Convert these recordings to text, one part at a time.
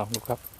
ลองดูครับ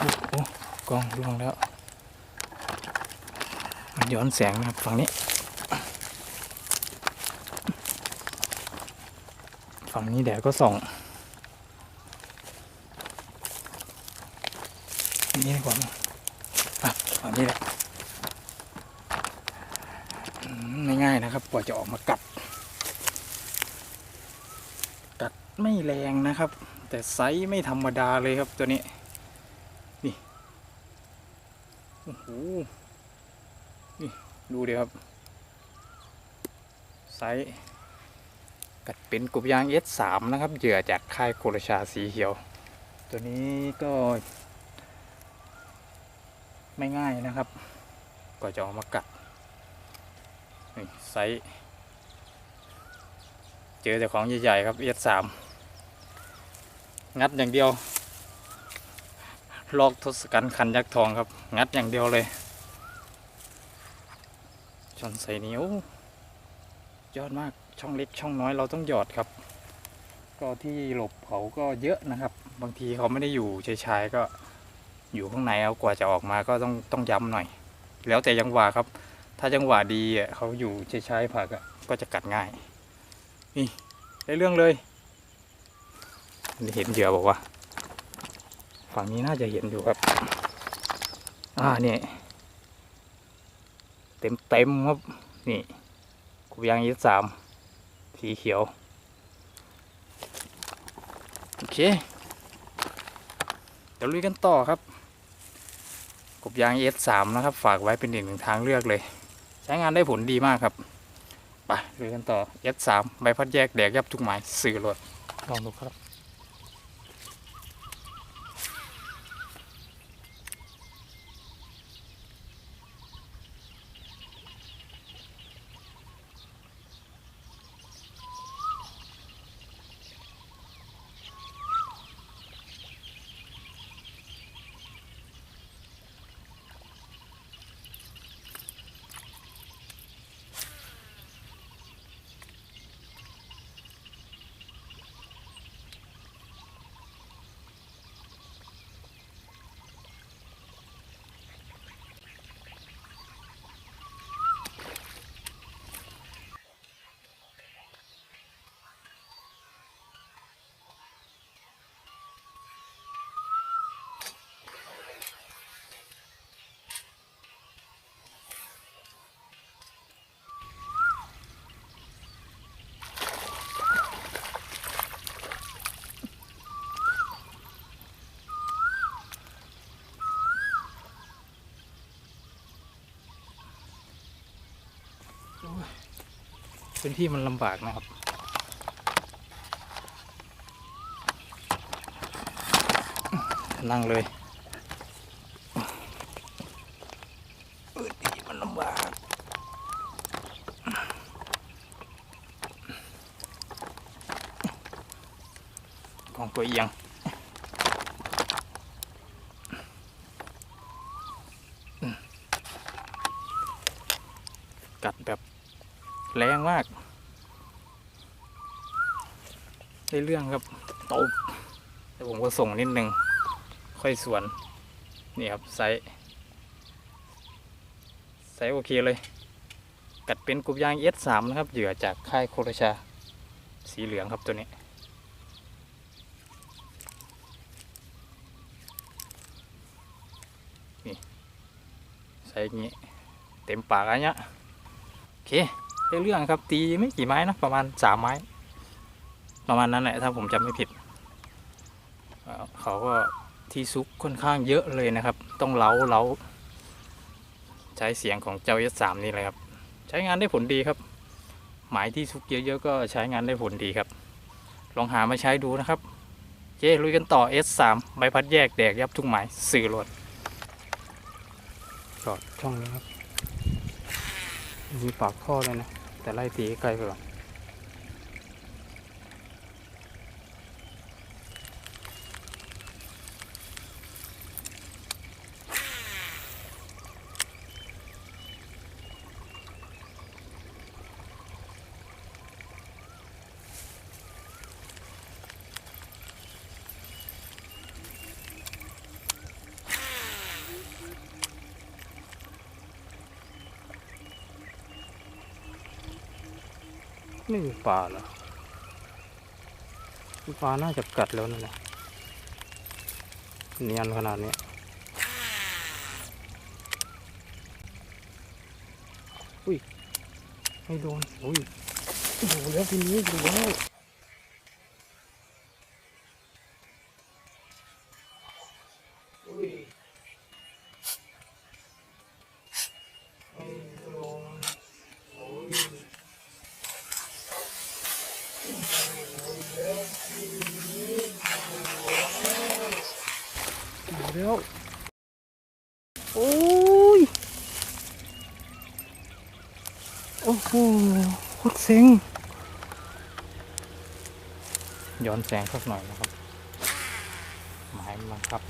โอ้โห กล้องล่วงแล้ว มันย้อนแสงนะครับฝั่งนี้ ฝั่งนี้แดดก็ส่องอันนี้ดีกว่าอะฝั่งนี้แหละไม่ง่ายนะครับกว่าจะออกมากัด กัดไม่แรงนะครับ แต่ไซส์ไม่ธรรมดาเลยครับตัวนี้ โหนี่ดูดิครับไซส์กัดเป็นกบยาง S3 นะครับ เหยื่อจากค่ายโครชาสีเขียว ตัวนี้ก็ ไม่ง่ายนะครับ ก็จะเออกมากัดนี่ไซส์เจอแต่ของใหญ่ๆครับ S3 งัดอย่างเดียว ลอกทศกัณฐ์คันยักษ์ทองครับ งัดอย่างเดียวเลยชนใส่นิ้วยอดมากช่องเล็กช่องน้อยเราต้องหยอดครับ ก็ที่หลบเขาก็เยอะนะครับ บางทีเขาไม่ได้อยู่ชายๆก็อยู่ข้างในเอากว่าจะออกมาก็ต้องต้องย้ำหน่อย แล้วแต่จังหวะครับ ถ้าจังหวะดีอะเขาอยู่ชายๆผักก็จะกัดง่ายนี่ได้เรื่องเลยเห็นเหยื่อบอกว่า ฝั่งนี้น่าจะเห็นอยู่ครับ อ่านี่เต็มเต็มครับ นี่กุบยางยี่สามสีเขียว โอเค เดี๋ยวลุยกันต่อครับ กบยาง S3 นะครับ ฝากไว้เป็นอีกหนึ่งทางเลือกเลย ใช้งานได้ผลดีมากครับไปลุยกันต่อ S3 ใบพัดแยกแดกยับทุกหมายสื่อรถลองดูครับ พื้นที่มันลำบากนะครับ นั่งเลยพื้นที่มันลำบากของตัวเอียงกัดแบบ แรงมาก ได้เรื่องครับตบแต่ผมก็ส่งนิดนึง ค่อยสวน นี่ครับไซส์ไซส์โอเคเลย กัดเป็นกรุบยาง S3 นะครับ เหยื่อจากค่ายโครชา สีเหลืองครับตัวนี้นี่ไซส์อย่างนี้ เต็มปากอันเนี้ยโอเค เรื่องครับ ตีไม่กี่ไม้นะประมาณสามไม้ ประมาณนั้นแหละถ้าผมจำไม่ผิดเขาก็ที่ซุกค่อนข้างเยอะเลยนะครับ ต้องเล้าเล้าใช้เสียงของเจ้า S3 นี่เลยครับ ใช้งานได้ผลดีครับ หมายที่ซุกเยอะๆก็ใช้งานได้ผลดีครับ ลองหามาใช้ดูนะครับเจ้ลุยกันต่อ S3 ใบพัดแยกแดกยับทุกหมายสื่อรถจอดช่องนี้ครับมีปากท่อเลยนะ แต่ไล่ตีไกลไปก่อน ไม่มีปลาเหรอปลาน่าจะกัดแล้วนั่นแหละเนียนขนาดนี้อุ้ยไม่โดนอุ้ยดูแล้วทีนี้ดูแล้ว โอ้ย โอ้โหโคตรเซ็งย้อนแสงสักหน่อยนะครับ หมายมันครับ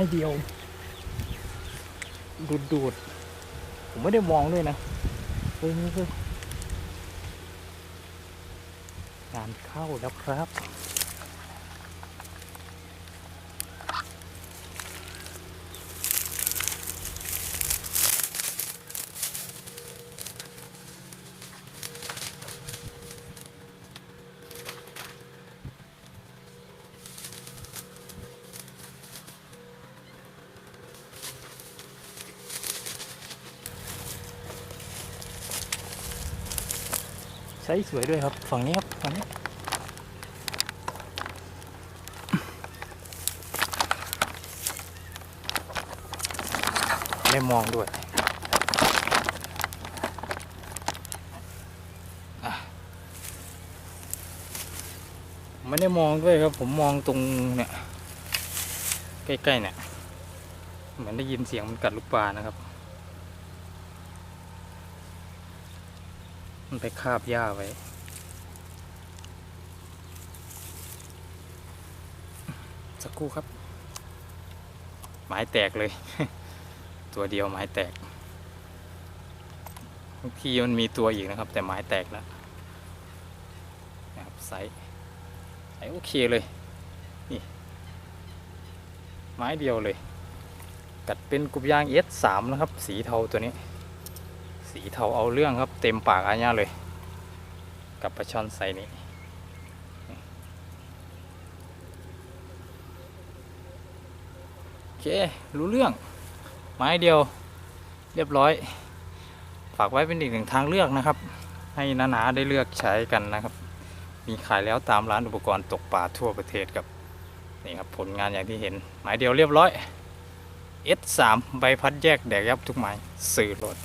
เลยไม้เดียว ดูดดูดผมไม่ได้มองด้วยนะเฮ้ยนี่คืองานเข้าแล้วครับ ใช้สวยด้วยครับ ฝั่งนี้ครับ ฝั่งนี้ไม่มองด้วยไม่ได้มองด้วยครับ ผมมองตรงเนี่ย ใกล้ๆเนี่ย เหมือนได้ยินเสียงมันกัดลูกปลานะครับ มันไปคาบหญ้าไว้ สักครู่ครับไม้แตกเลย ตัวเดียวไม้แตกบางทีมันมีตัวอีกนะครับ แต่ไม้แตกแล้วนะครับไซส์ไซส์โอเคเลยนี่ไม้เดียวเลย กัดเป็นกุบยาง S3 นะครับ สีเทาตัวนี้ สีเทาเอาเรื่องครับเต็มปากอาญาเลย กับปลาช่อนไซส์นี้โอเค รู้เรื่อง ไม้เดียวเรียบร้อย ฝากไว้เป็นอีกหนึ่งทางเลือกนะครับ ให้นาๆได้เลือกใช้กันนะครับ มีขายแล้วตามร้านอุปกรณ์ตกปลาทั่วประเทศครับนี่ครับผลงานอย่างที่เห็น หมายเดียวเรียบร้อย S3 ใบพัดแยกแดกยับทุกไม้สื่อรถ